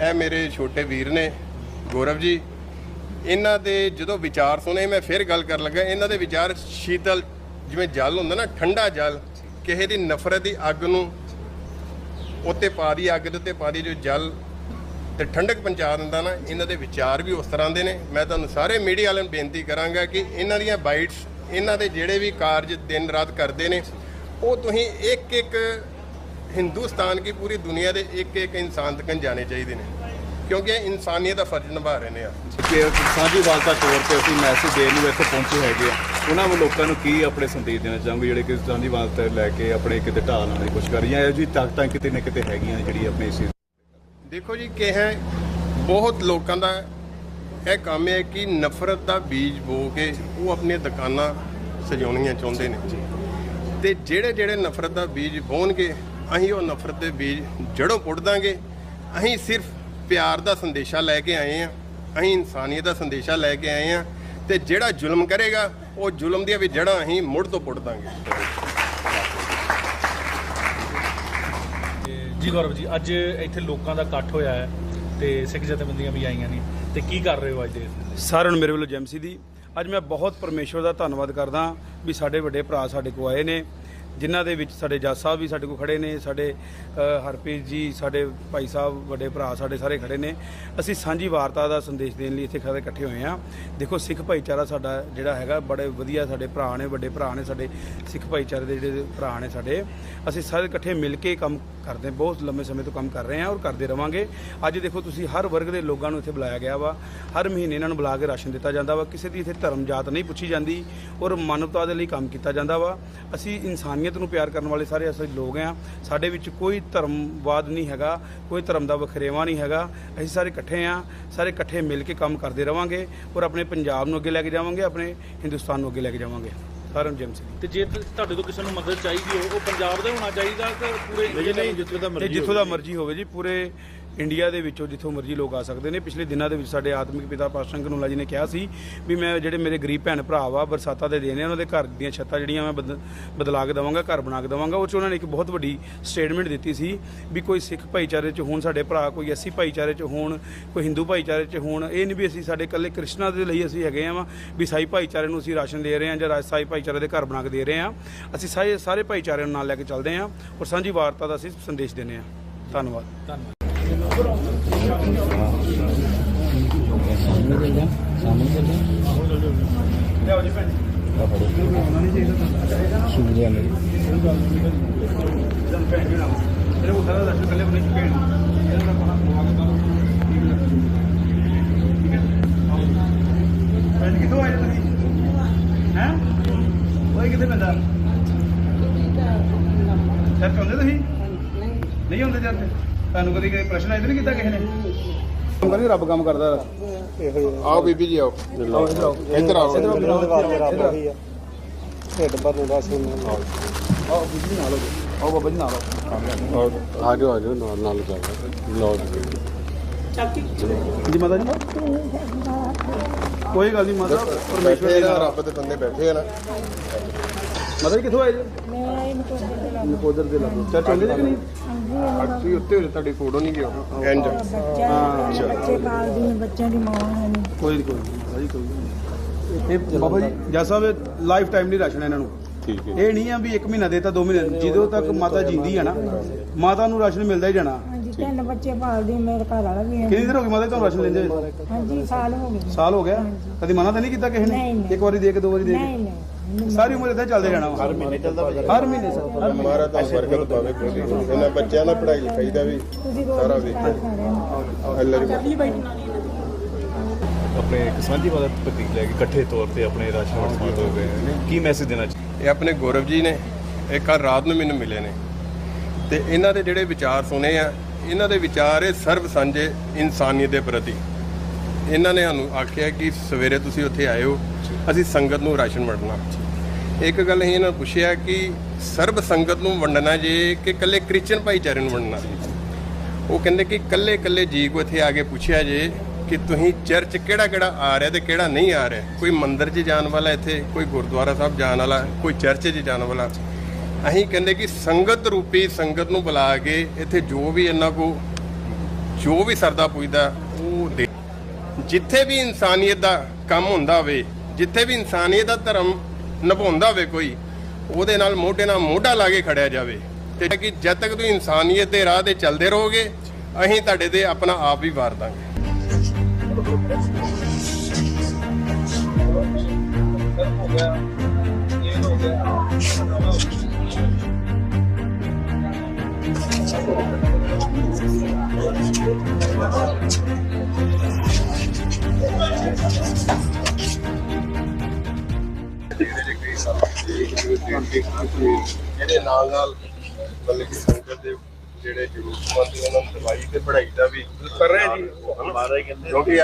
ਇਹ ਮੇਰੇ ਛੋਟੇ ਵੀਰ ਨੇ, ਗੌਰਵ ਜੀ। ਇਹਨਾਂ ਦੇ ਜਦੋਂ ਵਿਚਾਰ ਸੁਣੇ, ਮੈਂ ਫਿਰ ਗੱਲ ਕਰਨ ਲੱਗਾ। ਇਹਨਾਂ ਦੇ ਵਿਚਾਰ ਸ਼ੀਤਲ, ਜਿਵੇਂ ਜਲ ਹੁੰਦਾ ਨਾ, ਠੰਡਾ ਜਲ, ਕਿਸੇ ਦੀ ਨਫ਼ਰਤ ਦੀ ਅੱਗ ਨੂੰ ਉੱਤੇ ਪਾ ਦੀ, ਅੱਗ ਦੇ ਉੱਤੇ ਪਾ ਦੀ, ਜੋ ਜਲ ਤੇ ਠੰਡਕ ਪਹੁੰਚਾ ਦਿੰਦਾ ਨਾ, ਇਹਨਾਂ ਦੇ ਵਿਚਾਰ ਵੀ ਉਸ ਤਰ੍ਹਾਂ ਦੇ ਨੇ। ਮੈਂ ਤੁਹਾਨੂੰ ਸਾਰੇ ਮੀਡੀਆ ਵਾਲਿਆਂ ਨੂੰ ਬੇਨਤੀ ਕਰਾਂਗਾ ਕਿ ਇਹਨਾਂ ਦੀਆਂ ਬਾਈਟਸ, ਇਹਨਾਂ ਦੇ ਜਿਹੜੇ ਵੀ ਕਾਰਜ ਦਿਨ ਰਾਤ ਕਰਦੇ ਨੇ, ਉਹ ਤੁਸੀਂ ਇੱਕ ਇੱਕ ਹਿੰਦੁਸਤਾਨ ਕੀ ਪੂਰੀ ਦੁਨੀਆ ਦੇ ਇੱਕ ਇੱਕ ਇਨਸਾਨ ਤੱਕ ਜਾਣੇ ਚਾਹੀਦੇ ਨੇ। ਕਿਉਂਕਿ ਇਹ ਇਨਸਾਨੀਅਤ ਦਾ ਫਰਜ਼ ਨਿਭਾ ਰਹੇ ਨੇ ਆ। ਕਿ ਸਾਂਝੀ ਵਾਲਤਾ ਤੌਰ ਤੇ ਅਸੀਂ ਮੈਸੇਜ ਦੇਣ ਨੂੰ ਇੱਥੇ ਪਹੁੰਚੇ ਹੈਗੇ ਆ। ਉਹਨਾਂ ਨੂੰ ਲੋਕਾਂ ਨੂੰ ਕੀ ਆਪਣੇ ਸੰਦੇਸ਼ ਦੇਣਾ ਚਾਹੋਗੇ ਜਿਹੜੇ ਕਿ ਸਾਂਝੀ ਵਾਲਤਾ ਲੈ ਕੇ ਆਪਣੇ ਕਿਤੇ ਢਾਲ ਲਾਉਣ ਦੀ ਕੋਸ਼ਿਸ਼ ਕਰ ਰਹੀਆਂ ਇਹੋ ਜਿਹੀ ਤਾਕਤਾਂ ਕਿਤੇ ਨਾ ਕਿਤੇ ਹੈਗੀਆਂ ਜਿਹੜੀ ਆਪਣੇ ਇਸ ਦੇਖੋ ਜੀ ਕਿ ਹੈ ਬਹੁਤ ਲੋਕਾਂ ਦਾ ਇਹ ਕੰਮ ਹੈ ਕਿ ਨਫ਼ਰਤ ਦਾ ਬੀਜ ਬੋ ਕੇ ਉਹ ਆਪਣੀਆਂ ਦੁਕਾਨਾਂ ਸਜਾਉਣੀਆਂ ਚਾਹੁੰਦੇ ਨੇ। ਤੇ ਜਿਹੜੇ ਜਿਹੜੇ ਨਫ਼ਰਤ ਦਾ ਬੀਜ ਬੋਣਗੇ ਅਸੀਂ ਉਹ ਨਫ਼ਰਤ ਦੇ ਬੀਜ ਜੜੋਂ ਪੁੱਟ ਦਾਂਗੇ। ਅਸੀਂ ਸਿਰਫ ਪਿਆਰ ਦਾ ਸੰਦੇਸ਼ਾ ਲੈ ਕੇ ਆਏ ਆ ਅਸੀਂ ਇਨਸਾਨੀਅਤ ਦਾ ਸੰਦੇਸ਼ਾ ਲੈ ਕੇ ਆਏ ਆ ਤੇ ਜਿਹੜਾ ਜ਼ੁਲਮ ਕਰੇਗਾ ਉਹ ਜ਼ੁਲਮ ਦੀਆਂ ਵੀ ਜੜਾਂ ਅਸੀਂ ਮੁੜ ਤੋਂ ਪੁੱਟ ਦਾਂਗੇ। ਜੀ ਗੌਰਵ ਜੀ ਅੱਜ ਇੱਥੇ ਲੋਕਾਂ ਦਾ ਇਕੱਠ ਹੋਇਆ ਹੈ ਤੇ ਸਿੱਖ ਜਥੇਬੰਦੀਆਂ ਵੀ ਆਈਆਂ ਨੇ। ਤੇ ਕੀ ਕਰ ਰਹੇ ਹੋ ਅੱਜ ਦੇ ਸਾਰਿਆਂ ਨੂੰ ਮੇਰੇ ਵੱਲੋਂ ਜੈਮਸੀ ਦੀ। ਅੱਜ ਮੈਂ ਬਹੁਤ ਪਰਮੇਸ਼ਵਰ ਦਾ ਧੰਨਵਾਦ ਕਰਦਾ ਵੀ ਸਾਡੇ ਵੱਡੇ ਭਰਾ ਸਾਡੇ ਕੋਲ ਆਏ ਨੇ। ਜਿਨ੍ਹਾਂ ਦੇ ਵਿੱਚ ਸਾਡੇ ਜੱਜ ਸਾਹਿਬ ਵੀ ਸਾਡੇ ਕੋਲ ਖੜੇ ਨੇ, ਸਾਡੇ ਹਰਪ੍ਰੀਤ ਜੀ, ਸਾਡੇ ਭਾਈ ਸਾਹਿਬ, ਵੱਡੇ ਭਰਾ ਸਾਡੇ ਸਾਰੇ ਖੜੇ ਨੇ। ਅਸੀਂ ਸਾਂਝੀ ਵਾਰਤਾ ਦਾ ਸੰਦੇਸ਼ ਦੇਣ ਲਈ ਇੱਥੇ ਖੜੇ ਇਕੱਠੇ ਹੋਏ ਹਾਂ। ਦੇਖੋ, ਸਿੱਖ ਭਾਈਚਾਰਾ ਸਾਡਾ ਜਿਹੜਾ ਹੈਗਾ ਬੜੇ ਵਧੀਆ ਸਾਡੇ ਭਰਾ ਨੇ, ਵੱਡੇ ਭਰਾ ਨੇ ਸਾਡੇ ਸਿੱਖ ਭਾਈਚਾਰੇ ਦੇ ਜਿਹੜੇ ਭਰਾ ਨੇ ਸਾਡੇ। ਅਸੀਂ ਸਾਰੇ ਇਕੱਠੇ ਮਿਲ ਕੇ ਕੰਮ ਕਰਦੇ, ਬਹੁਤ ਲੰਮੇ ਸਮੇਂ ਤੋਂ ਕੰਮ ਕਰ ਰਹੇ ਹਾਂ ਔਰ ਕਰਦੇ ਰਵਾਂਗੇ। ਅੱਜ ਦੇਖੋ, ਤੁਸੀਂ ਹਰ ਵਰਗ ਦੇ ਲੋਕਾਂ ਨੂੰ ਇੱਥੇ ਬੁਲਾਇਆ ਗਿਆ ਵਾ। ਹਰ ਮਹੀਨੇ ਇਹਨਾਂ ਨੂੰ ਬੁਲਾ ਕੇ ਰਾਸ਼ਨ ਦਿੱਤਾ ਜਾਂਦਾ ਵਾ। ਕਿਸੇ ਦੀ ਇੱਥੇ ਧਰਮ ਜਾਤ ਨਹੀਂ ਪੁੱਛੀ ਜਾਂਦੀ ਔਰ ਮਾਨਵਤਾ ਦੇ ਲਈ ਕੰਮ ਕੀਤਾ ਜਾਂਦਾ ਵਾ। ਅਸੀਂ ਇਨਸਾਨੀਅਤ ਨੂੰ ਪਿਆਰ ਕਰਨ ਵਾਲੇ ਸਾਰੇ ਅਸੀਂ ਲੋਕ ਆ ਸਾਡੇ ਵਿੱਚ ਕੋਈ ਧਰਮਵਾਦ ਨਹੀਂ ਹੈਗਾ ਕੋਈ ਧਰਮ ਦਾ ਵਖਰੇਵਾ ਨਹੀਂ ਹੈਗਾ। ਅਸੀਂ ਸਾਰੇ ਇਕੱਠੇ ਆ ਸਾਰੇ ਇਕੱਠੇ ਮਿਲ ਕੇ ਕੰਮ ਕਰਦੇ ਰਵਾਂਗੇ ਔਰ ਆਪਣੇ ਪੰਜਾਬ ਨੂੰ ਅੱਗੇ ਲੈ ਕੇ ਜਾਵਾਂਗੇ ਆਪਣੇ ਹਿੰਦੁਸਤਾਨ ਨੂੰ ਅੱਗੇ ਲੈ ਕੇ ਜਾਵਾਂਗੇ। ਜੈਮ ਸਿੰਘ। ਤੇ ਜੇ ਤੁਹਾਡੇ ਤੋਂ ਕਿਸੇ ਨੂੰ ਮਦਦ ਚਾਹੀਦੀ ਹੋ ਉਹ ਪੰਜਾਬ ਦਾ ਹੋਣਾ ਚਾਹੀਦਾ ਕਿ ਪੂਰੇ ਜਿੱਥੋਂ ਦਾ ਮਰਜ਼ੀ ਹੋਵੇ ਜੀ ਪੂਰੇ ਇੰਡੀਆ ਦੇ ਵਿੱਚੋਂ ਜਿੱਥੋਂ ਮਰਜ਼ੀ ਲੋਕ ਆ ਸਕਦੇ ਨੇ। ਪਿਛਲੇ ਦਿਨਾਂ ਦੇ ਵਿੱਚ ਸਾਡੇ ਆਤਮਿਕ ਪਿਤਾ ਪਾਤਸ਼ਾਹ ਕਨੂਲਾ ਜੀ ਨੇ ਕਿਹਾ ਸੀ ਵੀ ਮੈਂ ਜਿਹੜੇ ਮੇਰੇ ਗਰੀਬ ਭੈਣ ਭਰਾ ਵਾ ਬਰਸਾਤਾਂ ਦੇ ਦਿਨ ਨੇ, ਉਹਨਾਂ ਦੇ ਘਰ ਦੀਆਂ ਛੱਤਾਂ ਜਿਹੜੀਆਂ ਮੈਂ ਬਦ- ਬਦਲਾ ਕੇ ਦਵਾਂਗਾ, ਘਰ ਬਣਾ ਕੇ ਦਵਾਂਗਾ। ਉਹ 'ਚ ਉਹਨਾਂ ਨੇ ਇੱਕ ਬਹੁਤ ਵੱਡੀ ਸਟੇਟਮੈਂਟ ਦਿੱਤੀ ਸੀ ਵੀ ਕੋਈ ਸਿੱਖ ਭਾਈਚਾਰੇ 'ਚ ਹੋਣ, ਸਾਡੇ ਭਰਾ ਕੋਈ ਐਸੀ ਭਾਈਚਾਰੇ 'ਚ ਹੋਣ, ਕੋਈ ਹਿੰਦੂ ਭਾਈਚਾਰੇ 'ਚ ਹੋਣ, ਇਹ ਨਹੀਂ ਵੀ ਅਸੀਂ ਸਾਡੇ ਇਕੱਲੇ ਕ੍ਰਿਸ਼ਨਾ ਦੇ ਲਈ ਅਸੀਂ ਹੈਗੇ ਆ ਵੀ ਸਾਈ ਭਾਈਚਾਰੇ ਨੂੰ ਅਸੀਂ ਰਾਸ਼ਨ ਦੇ ਰਹੇ ਹਾਂ ਜਾਂ ਸਾਈ ਭਾਈਚਾਰੇ ਦੇ ਘਰ ਬਣਾ ਕੇ ਦੇ ਰਹੇ ਹਾਂ। ਅਸੀਂ ਸਾਰੇ ਸਾਰੇ ਭਾਈਚਾਰੇ ਨੂੰ ਨਾਲ ਲੈ ਕੇ ਚੱਲਦੇ ਹਾਂ ਔਰ ਸਾਂਝੀ ਵਾਰਤਾ ਦਾ ਅਸੀਂ ਸੰਦੇਸ਼ ਦਿੰਦੇ ਹਾਂ। ਧੰਨਵਾਦ। ਧੰਨਵਾਦ। ਕਿੱਥੋਂ ਆਏ ਤੁਸੀਂ ਹੈ ਓਏ ਕਿੱਥੇ ਪੈਂਦਾ ਸਰ ਚਾਹੁੰਦੇ ਤੁਸੀਂ ਨਹੀਂ ਹੁੰਦੇ ਜਦ ਤੁਹਾਨੂੰ ਕਦੀ ਕੋਈ ਪ੍ਰਸ਼ਨ ਆਇਆ ਤਾਂ ਨਹੀਂ ਕੀਤਾ ਕਿਸੇ ਨੇ? ਕੰਮ ਕਰੀ ਰੱਬ ਕੰਮ ਕਰਦਾ ਆਓ ਬੀਬੀ ਜੀ ਆਓ। ਇੱਧਰ ਆਓ। ਆਓ। ਬਿਜਲੀ ਨਾਲ। ਹੋ ਆਓ ਬਾਬਾ ਜੀ ਨਾਲ ਆਓ। ਆ ਜਾਓ ਆ ਜਾਓ ਨਾਲ ਨਾਲ ਲਓ ਜੀ। ਮਾਤਾ ਜੀ। ਕੋਈ ਗੱਲ ਨਹੀਂ ਮਾਤਾ ਦੇ ਨਾਲ। ਰੱਬ ਦੇ ਬੰਦੇ ਬੈਠੇ ਆ ਨਾ। ਮਾਤਾ ਜੀ ਕਿੱਥੋਂ ਆਏ ਜੀ? ਮੈਂ ਇਹ ਨੂੰ ਨਕੋਦਰ ਦੇ ਲਾਗੋ। ਚਰਚ ਚਾਹੁੰਦੇ ਕਿ ਨਹੀਂ? ਤੁਸੀਂ ਉੱਤੇ ਹੋਲੇ ਤੁਹਾਡੀ ਫੋਟੋ ਨਹੀਂ ਗਿਆ। ਇੰਜ ਬੱਚਾ ਬੱਚੇ ਪਾਲਦੀ ਨੇ ਬੱਚਿਆਂ ਦੀ ਮਾਂ ਹੈ ਨੀ। ਕੋਈ ਨਹੀਂ ਕੋਈ ਨਹੀਂ ਮਾਤਾ ਜੀ ਕੋਈ ਨਹੀਂ ਇਹ ਬਾਬਾ ਜੀ ਜੱਜ ਸਾਹਿਬ ਲਾਈਫ ਟਾਈਮ ਨਹੀਂ ਰਾਸ਼ਨ ਇਹਨਾਂ ਨੂੰ। ਠੀਕ ਹੈ। ਇਹ ਨਹੀਂ ਆ ਵੀ 1 ਮਹੀਨਾ ਦੇਤਾ 2 ਮਹੀਨੇ ਜਦੋਂ ਤੱਕ ਮਾਤਾ ਜਿੰਦੀ ਆ ਨਾ ਮਾਤਾ ਨੂੰ ਰਾਸ਼ਨ ਮਿਲਦਾ ਹੀ ਜਾਣਾ। ਹਾਂਜੀ ਤਿੰਨ ਬੱਚੇ ਪਾਲਦੀ ਮੇਰੇ ਘਰ ਵਾਲਾ ਵੀ ਹੈ। ਕਿੰਨੀ ਦੇਰ ਹੋ ਗਈ ਮਾਤਾ ਜੀ ਤੁਹਾਨੂੰ ਰਾਸ਼ਨ ਲੈਂਦੇ ਹੋਏ? ਹਾਂਜੀ ਸਾਲ ਹੋ ਗਏ। ਸਾਲ ਹੋ ਗਿਆ? ਕਦੀ ਮਨਾ ਤਾਂ ਨਹੀਂ ਕੀਤਾ ਕਿਸੇ ਨੇ? ਨਹੀਂ। ਇੱਕ ਵਾਰੀ ਦੇ ਕੇ ਦੋ ਵਾਰੀ ਦੇ ਨਹੀਂ ਨਹੀਂ। ਸਾਰੀ ਉਮਰ ਇਦਾਂ ਚੱਲਦੇ ਰਹਿਣਾ ਵਾ। ਹਰ ਮਹੀਨੇ ਚੱਲਦਾ ਹਰ ਮਹੀਨੇ ਸਰ। ਹਰ ਮਹੀਨੇ। ਤਾਂ ਬਰਕਤ ਪਾਵੇ ਕੋਈ ਇਹਨਾਂ ਬੱਚਿਆਂ ਦਾ ਪੜ੍ਹਾਈ ਲਿਖਾਈ ਦਾ ਵੀ ਸਾਰਾ ਦੀ ਵੇਖੋ। ਅੱਲਾ ਜੀ ਆਪਣੇ ਇੱਕ ਸਾਂਝੀ ਵਾਲਤਾ ਪ੍ਰਤੀਕ ਲੈ ਕੇ ਇਕੱਠੇ ਤੌਰ ਤੇ ਆਪਣੇ ਰਾਸ਼ਨ ਵੰਡ ਹੋ ਗਏ ਕੀ ਮੈਸੇਜ ਦੇਣਾ ਚਾਹੀਦਾ ਇਹ ਆਪਣੇ ਗੌਰਵ ਜੀ ਨੇ ਇਹ ਕੱਲ ਰਾਤ ਨੂੰ ਮੈਨੂੰ ਮਿਲੇ ਨੇ। ਤੇ ਇਹਨਾਂ ਦੇ ਜਿਹੜੇ ਵਿਚਾਰ ਸੁਣੇ ਆ ਇਹਨਾਂ ਦੇ ਵਿਚਾਰ ਇਹ ਸਰਬ ਸਾਂਝੇ ਇਨਸਾਨੀਅਤ ਦੇ ਪ੍ਰਤੀ। ਇਹਨਾਂ ਨੇ ਸਾਨੂੰ ਆਖਿਆ ਕਿ ਸਵੇਰੇ ਤੁਸੀਂ ਉੱਥੇ ਆਏ ਹੋ ਅਸੀਂ ਸੰਗਤ ਨੂੰ ਰਾਸ਼ਨ ਵੰਡਣਾ। ਇੱਕ ਗੱਲ ਅਸੀਂ ਇਹਨਾਂ ਨੂੰ ਪੁੱਛਿਆ ਕਿ ਸਰਬ ਸੰਗਤ ਨੂੰ ਵੰਡਣਾ ਜੇ ਕਿ ਇਕੱਲੇ ਕ੍ਰਿਸਚਨ ਭਾਈਚਾਰੇ ਨੂੰ ਵੰਡਣਾ? ਉਹ ਕਹਿੰਦੇ ਕਿ ਇਕੱਲੇ ਇਕੱਲੇ ਜੀ ਕੋ ਇੱਥੇ ਆ ਕੇ ਪੁੱਛਿਆ ਜੇ ਕਿ ਤੁਸੀਂ ਚਰਚ ਕਿਹੜਾ ਕਿਹੜਾ ਆ ਰਿਹਾ ਤੇ ਕਿਹੜਾ ਨਹੀਂ ਆ ਰਿਹਾ? ਕੋਈ ਮੰਦਿਰ 'ਚ ਜਾਣ ਵਾਲਾ ਇੱਥੇ, ਕੋਈ ਗੁਰਦੁਆਰਾ ਸਾਹਿਬ ਜਾਣ ਵਾਲਾ, ਕੋਈ ਚਰਚ 'ਚ ਜਾਣ ਵਾਲਾ? ਅਸੀਂ ਕਹਿੰਦੇ ਕਿ ਸੰਗਤ ਰੂਪੀ ਸੰਗਤ ਨੂੰ ਬੁਲਾ ਕੇ ਇੱਥੇ ਜੋ ਵੀ ਇਹਨਾਂ ਕੋ, ਜੋ ਵੀ ਸਰਦਾ ਪੁੱਜਦਾ, ਉਹ ਦੇ। ਜਿੱਥੇ ਵੀ ਇਨਸਾਨੀਅਤ ਦਾ ਕੰਮ ਹੁੰਦਾ ਹੋਵੇ, ਜਿੱਥੇ ਵੀ ਇਨਸਾਨੀਅਤ ਦਾ ਧਰਮ ਨਿਭਾਉਂਦਾ ਹੋਵੇ ਕੋਈ, ਉਹਦੇ ਨਾਲ ਮੋਢੇ ਨਾਲ ਮੋਢਾ ਲਾ ਕੇ ਖੜਿਆ ਜਾਵੇ। ਤੇ ਕਿ ਜਦ ਤੱਕ ਤੁਸੀਂ ਇਨਸਾਨੀਅਤ ਦੇ ਰਾਹ ਤੇ ਚੱਲਦੇ ਰਹੋਗੇ, ਅਸੀਂ ਤੁਹਾਡੇ ਤੇ ਆਪਣਾ ਆਪ ਵੀ ਵਾਰ ਦਾਂਗੇ। ਇਹਦੇ ਨਾਲ ਨਾਲ ਮਤਲਬ ਕਿ ਸੰਗਤ ਦੇ ਜਿਹੜੇ ਜ਼ਰੂਰਤਮੰਦ ਉਹਨਾਂ ਨੂੰ ਦਵਾਈ ਤੇ ਪੜ੍ਹਾਈ ਦਾ ਵੀ ਕਰ ਰਹੇ ਜੀ। ਹੀ ਕਹਿੰਦੇ